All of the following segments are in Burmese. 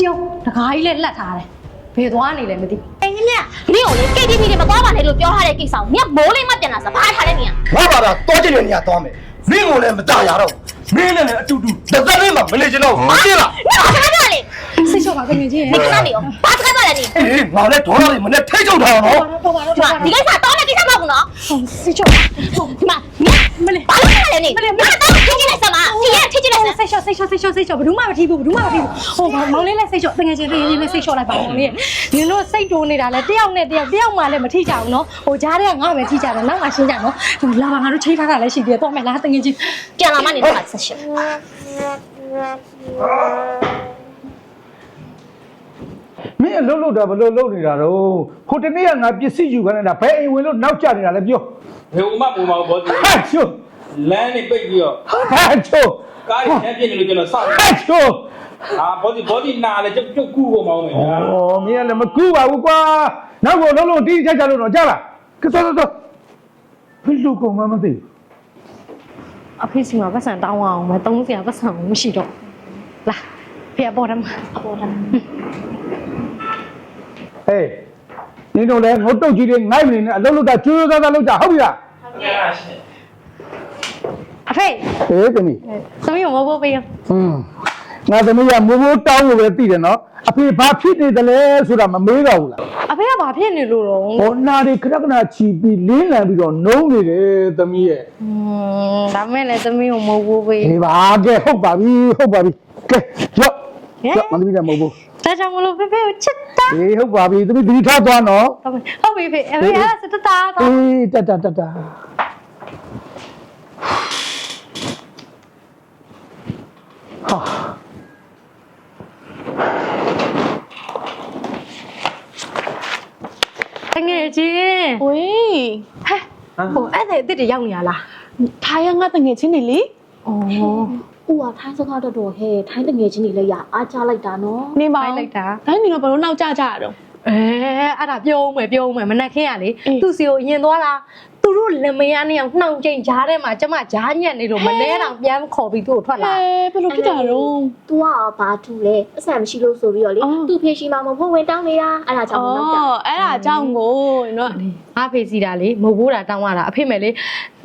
ကျုံတကားကြီးလည်းလှက်ထားတယ်ဘယ်သွားနေလဲမသိဘူးအေးမြတ်နင့်ကိုလေ KTV တွေမသွားပါနဲ့လို့ပြောထားတဲ့ကိစ္စကိုမြတ်မိုးလေးမပြန်လာစဘာထားလဲနင်ကငါပါတာတောချင်တဲ့နေရာသွားမယ်မင်းကိုလည်းမကြရတော့မင်းနဲ့လည်းအတူတူတစ်သက်လေးမှမနေချင်တော့ဘူးမသိလားနင်ဘာစကားပြောလဲစိတ်ချောပါငယ်ချင်းနင်ခဏနေရောဘာစကားပြောလဲနင်အေးငါလည်းဒေါ်လာတွေမနဲ့ထိတ်ချုပ်ထားအောင်နော်တော့ပါတော့ဒီတော့မှာဒီကိစ္စတော့လည်းကိစ္စမဟုတ်ဘူးနော်စိတ်ချောဒီမှာမြတ်မလေးဘာလို့လဲနင်မလေးတော့ထိချင်လိုက်စမ်းပါထိရထိချင်လိုက် စမ်းစိတ်ချောစိတ်ချောစိတ်ချောစိတ်ချောဘယ်သူမှမထီးဘူးဘယ်သူမှမထီးဘူးဟိုမောင်လေးလည်းစိတ်ချောတကယ်ချင်းတကယ်ချင်းလည်းစိတ်ချောလိုက်ပါမောင်လေးနင်တို့စိတ်တိုးနေတာလဲတယောက်နဲ့တယောက်တယောက်မှလည်းမထီးကြဘူးနော်ဟိုကြားထဲကငါပဲထီးကြတယ်နောက်မှရှင်းကြနော်လာပါငါတို့ချိန်ထားတာလည်းရှိသေးတယ်တော့မယ်လားတကယ်ချင်းပြန်လာမှနေတော့ဆက်ရှင်မင်းအလုပ်လုပ်တာဘလို့လုပ်နေတာတော့ဟိုတနေ့ကငါပစ္စည်းယူခနေတာဘယ်အိမ်ဝင်လို့နောက်ကျနေတာလဲပြောဘယ်ဥမပုံမှာဘောဒီဟာချိုလမ်းနေပိတ်ပြီးတော့ဟာချို ကားကြီးပြင်းနေလို့ကျွန်တော်စောင့်ဟာချိုအာဘောဒီဘောဒီနာလေကျုပ်ကျုပ်ကူကိုမောင်းမယ်ဗျာဩမင်းကလည်းမကူပါဘူးကွာနောက်ကိုလုံးလုံးတီးချက်ချလို့တော့ကြားလားကတော့တော့ဘယ်လိုကောင်မှမသိဘူးအဖေစီမှာပတ်စံတောင်းအောင်မသုံးစရာပတ်စံမရှိတော့လာဖေအပေါ်တမ်းအပေါ်တမ်းဟေးနင်တို့လည်းငုတ်တုတ်ကြီးတွေငိုက်မနေနဲ့အလုပ်လုပ်တာကျိုးကျိုးသားသားလုပ်ကြဟုတ်ပြီလား အဖေဟေးသမီးသမီးမမိုးဖို့ပေးရဟွန်းငါသမီးကမိုးမိုးတောင်းလို့ပဲသိတယ်နော်အဖေဘာဖြစ်နေတယ်လဲဆိုတာမမေးတော့ဘူးလားအဖေကဘာဖြစ်နေလို့တော့ဟောနာတွေခရခဏချီပြီးလင်းလံပြီးတော့နှုံးနေတယ်သမီးရဲ့อืมဒါမဲ့လည်းသမီးကိုမိုးဖို့ပေးဒီပါကဲဟုတ်ပါပြီဟုတ်ပါပြီကဲရော့ရော့မသမီးလည်းမဟုတ်ဘူးဒါကြောင့်မလို့ဖေဖေကိုချစ်တာအေးဟုတ်ပါပြီသမီးဒီထားသွားနော်ဟုတ်ပြီဖေအဖေကစတတာတော့အေးတတ်တတ်တတ်တတ် ဟာတငယ်ချင်းဝေးဟိုအဲ့ဒါအစ်စ်တွေရောက်နေရလားထိုင်းကငါတငယ်ချင်းနေလေဩဦးကထိုင်းစကားတော့တော့ဟဲ့ထိုင်းတငယ်ချင်းတွေလည်းရအားကြလိုက်တာနော်နေပါဖိုက်လိုက်တာတိုင်းနေတော့ဘလို့နောက်ကျကြရတော့အဲ အဲ့ဒါပြုံးမယ်ပြုံးမယ်မနှက်ခင်းရလေ အေး သူ့စီကိုအရင်သွားတာသူတို့လက်မယားနဲ့အောင်နှောင်ကျိန်ကြားထဲမှာကျမကြားညက်နေလို့မလဲတောင်ပြန်ခေါ်ပြီးသူ့ကိုထွက်လာ ဟဲဘလို့ဖြစ်တာတော့ ။ तू ကဘာထူလဲအဆန်မရှိလို့ဆိုပြီးတော့လေ အော် သူ့ဖေရှိမှာမဖို့ဝင်တောင်းနေတာအဲ့ဒါကြောင့်မလုပ်ကြ အော်အဲ့ဒါအကြောင်းကိုနော် အဖေစီတာလေမဟုတ်ဘူးတာတောင်းရတာအဖေမဲ့လေ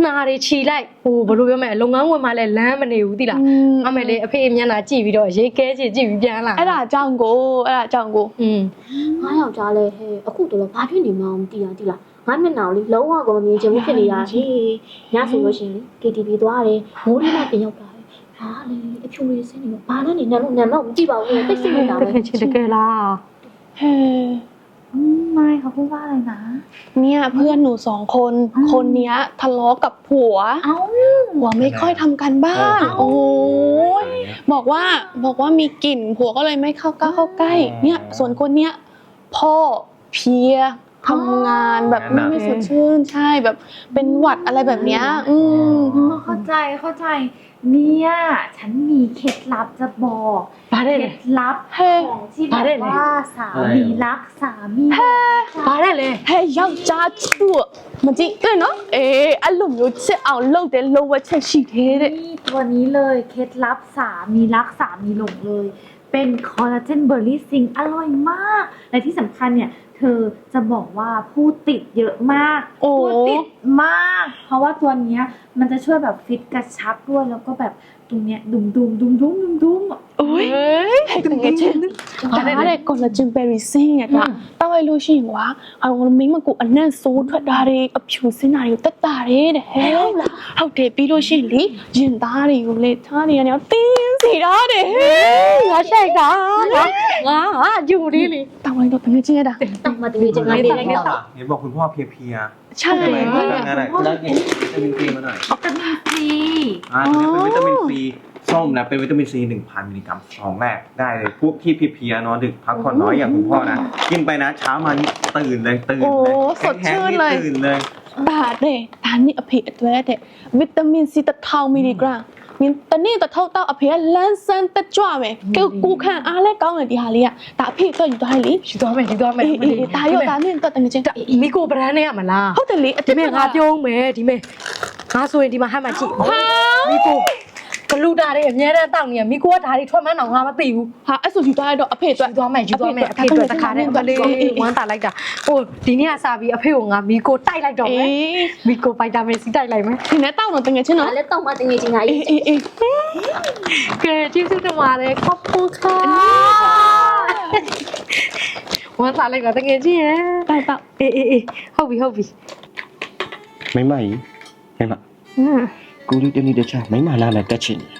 နှာတွေခြီလိုက်ဟိုဘယ်လိုပြောမလဲလုပ်ငန်းဝင်မှလည်းလမ်းမနေဘူးသိလားအမေလေအဖေမျက်နှာကြည့်ပြီးတော့ရေခဲချင်ကြည့်ပြီးပြန်လာ အဲ့ဒါအကြောင်းကိုအဲ့ဒါအကြောင်းကို อืม ။ငါယောက်ျားလဲ ဟဲ့အခုတော့ဘာဖြစ်နေမှန်းမသိတာသိလား။ငါမျက်နှာကိုလေလုံးဝကိုမမြင်ချင်ဘူးဖြစ်နေတာဟေး။ညဆိုလို့ရှိရင်လေ KTV သွားတယ်မိုးလေးနဲ့ပြင်ရောက်တာပဲ။ဟာလေအဖြူလေးစင်းနေတော့ဘာနဲ့နေနံလို့နံတော့မကြည့်ပါဘူး။တိတ်ဆိတ်နေတာ တ ပဲ ကယ်ချင်တကယ်လား ဟဲ อืมไม่เขาพูดว่าอะไรนะ เนี่ยเพื่อนหนูสองคน คนเนี้ยทะเลาะกับผัว เอ้า ผัวไม่ค่อยทำกันบ้านโอ้ยบอกว่าบอกว่ามีกลิ่นผัวก็เลยไม่เข้ากล้าเข้าใกล้ เนี่ยส่วนคนเนี้ย พ่อเพียทำงานแบบไม่มีสดชื่นใช่แบบเป็นหวัดอะไรแบบเนี้ย อืมเข้าใจเข้าใจ เนี่ยฉันมีเคล็ดลับจะบอกเคล็ดลับของที่แบบว่าสามีรักสามีเปาได้เลยเฮ้ยยำจ้าชั่วมันจริงเอ้ยเนาะเอออารมณ์อยู่เช่เอาเล่าแต่โลว่าเช่ชีเทเด้ตัวนี้เลยเคล็ดลับสามีรักสามีหลงเลย เป็นคอลลาเจนเบอร์รี่ซิงอร่อยมาก และที่สำคัญเนี่ย เธอจะบอกว่าผู้ติดเยอะมาก โอ้ ผู้ติดมาก เพราะว่าตัวเนี้ยมันจะช่วยแบบฟิตกระชับด้วยแล้วก็แบบตรงเนี้ยดุมดุมดุมดุมดุมดุม โอ้ยတကယ်ချင်းဒါနဲ့ကောလာဂျင်ဘယ်ရီဆင်းရကတောက်လိုက်လို့ရှိရင်ကွာအကောင်မိမကိုအနံ့ဆိုးထွက်တာတွေအဖြူစင်းတာတွေကိုတက်တာတယ်တဲ့ဟဲ့ဟုတ်လားဟုတ်တယ်ပြီးလို့ရှိရင်လေရင်သားတွေကိုလေသားတွေကနေတင်း စီတာတဲ့ဟဲ့ ငါရှိုက်တာငါငါဟာဂျူဒီလီ တောက်လိုက်တော့တကယ်ချင်းရတာ တောင်းမတကယ်ချင်းငါနေနေတော့ เห็นบอกคุณพ่อเพลีย ใช่ ๆทำไมไม่ทำงานอะไรได้กินวิตามินซีมาหน่อย วิตามินซี อ่าตัวนี้เป็นวิตามินซีส้มนะเป็นวิตามินซี1,000มิลลิกรัมซองแรกได้เลยพวกที่เพลียๆนอนดึกพักผ่อนน้อยอย่างคุณพ่อนะกินไปนะเช้ามานี่ตื่นเลยตื่นเลยแห้งๆนี่ตื่นเลย ဒါတဲ့ဒါนี่အဖေအတွက်တဲ့ဗီတာမင်စီတစ်ထောင်မီလီဂရမ်နင် တနေ့တစ်ထောက်တော့အဖေကလန်းဆန်းတက်ကြွမယ်ကဲကိုခံအားလဲကောင်းတယ်ဒီဟာလေးကဒါအဖေအတွက်ယူသွားလေယူသွားမယ်ယူသွားမယ်အေးအေးဒါရောဒါနဲ့တော့တကယ်ချင်းမီကိုဗရန်နဲ့ရမလားဟုတ်တယ်လေအဒီမဲ့ငါပြုံးမယ်ဒီမဲ့ငါဆိုရင်ဒီမှာဟမ်းမှကြည့်ဟာမီကိုက လူတာတွေအများတန်းတောက်နေရမိကိုကဒါတွေထွက်မှန်းတော့ငါမသိဘူးဟာအဲ့ဆိုယူသွားရတော့အဖေအတွက်ယူသွားမယ်ယူသွားမယ်အဖေတို့တခါတည်းအမလေးဝမ်းတာလိုက်တာဟိုဒီနေ့ကစားပြီးအဖေကိုငါမိကိုတိုက်လိုက်တော့မယ်အေးမိကိုဗိုက်တာမင်စီတိုက်လိုက်မယ်ဒီနဲ့တောက်တော့တကယ်ချင်းဒါနော်လည်းတောက်မှတငယ်ချင်းကအေးအေးအေးအေးကဲကျေးဇူးတင်ပါတယ်ခပ်ပူခါဝမ်းတာလိုက်တာတကယ်ကြီးရယ်တောက်တောက်အေးအေးအေးဟုတ်ပြီဟုတ်ပြီမိမကြီးမိမဟမ် ကိုလေးတနေ့တခြားမိမလာနဲ့တက်ချင်တယ်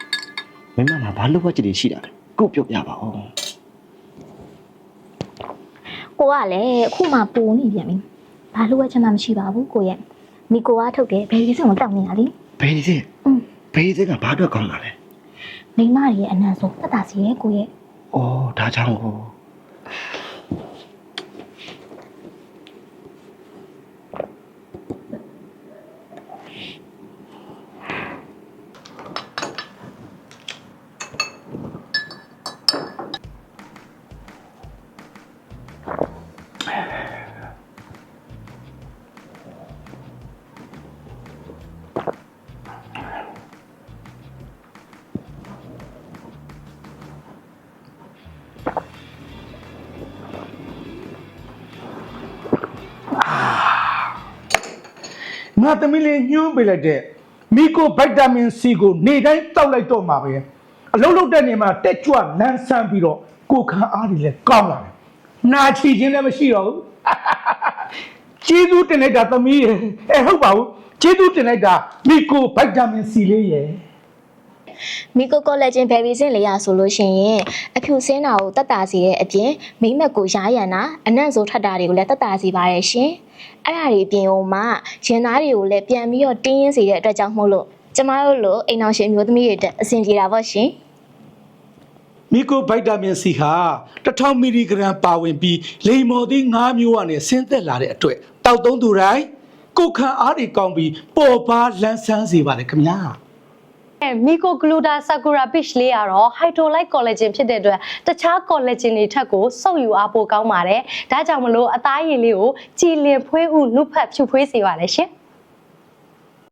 မိမမှာဘာလို့ဝတ်ကြည့်ရှိတာလဲကိုပြောပြပါဦးကိုကလည်းအခုမှပူနေပြန်ပြီဘာလို့ဝဲချင်မှမရှိပါဘူးကိုရဲ့မိကိုကထုတ်တယ်ဘယ်လိုစင်ကိုတောက်နေရလဲဘယ်ဒီစင်อืมဘယ်ဒီစင်ကဘာအတွက်ကောင်းတာလဲမိမရဲ့အနံဆိုတက်တာစီရဲ့ကိုရဲ့အော်ဒါကြောင့်ကို ငါသမီးလေးညှိုးပေးလိုက်တဲ့မီကိုဗိုက်တာမင်စီကိုနေတိုင်းတောက်လိုက်တော့မှာပဲအလုံးလုံးတဲ့နေမှာတက်ကြွလန်းဆန်းပြီးတော့ကိုယ်ခံအားတွေလည်းကောင်းလာတယ်နာချီခြင်းလည်းမရှိတော့ဘူးကျေးဇူးတင်လိုက်တာသမီးရဲ့အဲဟုတ်ပါဘူးကျေးဇူးတင်လိုက်တာမီကိုဗိုက်တာမင်စီလေးရဲ့ မီကိုကောလာဂျင်ဘယ်ရီစင်လေးရဆိုလို့ရှိရင်အဖြူစင်းတာကိုတက်တာစီတဲ့အပြင်မိမက်ကိုရားရံတာအနံ့ဆိုထွက်တာတွေကိုလည်းတက်တာစီပါတယ်ရှင်အဲ့ဒါတွေအပြင်ဟိုမှာရင်သားတွေကိုလည်းပြန်ပြီးတော့တင်းရင်းစေတဲ့အတွက်ကြောင့်မို့လို့ကျမတို့လိုအိမ်အောင်ရှင်မျိုးသမီးတွေတက်အဆင်ပြေတာပေါ့ရှင်မီကိုဗိုက်တာမင်စီဟာ1000မီလီဂရမ်ပါဝင်ပြီးလိမ္မော်သီး9မျိုးကနေဆင်းသက်လာတဲ့အတွက်တောက်သုံးသူတိုင်းကိုယ်ခံအားတွေကောင်းပြီးပေါ်ပါလန်းဆန်းစေပါတယ်ခင်ဗျာအဲ မီကိုဂလူတာဆာကူရာပစ်လေးကတော့ဟိုက်ဒရိုလိုက်ကော်လာဂျင်ဖြစ်တဲ့အတွက်တခြားကော်လာဂျင်တွေထက်ကိုစုပ်ယူအားပိုကောင်းပါတယ်ဒါကြောင့်မလို့အသားရည်လေးကိုကြည်လင်ဖွေးဥနုဖတ်ဖြူဖွေးစေပါလေရှင်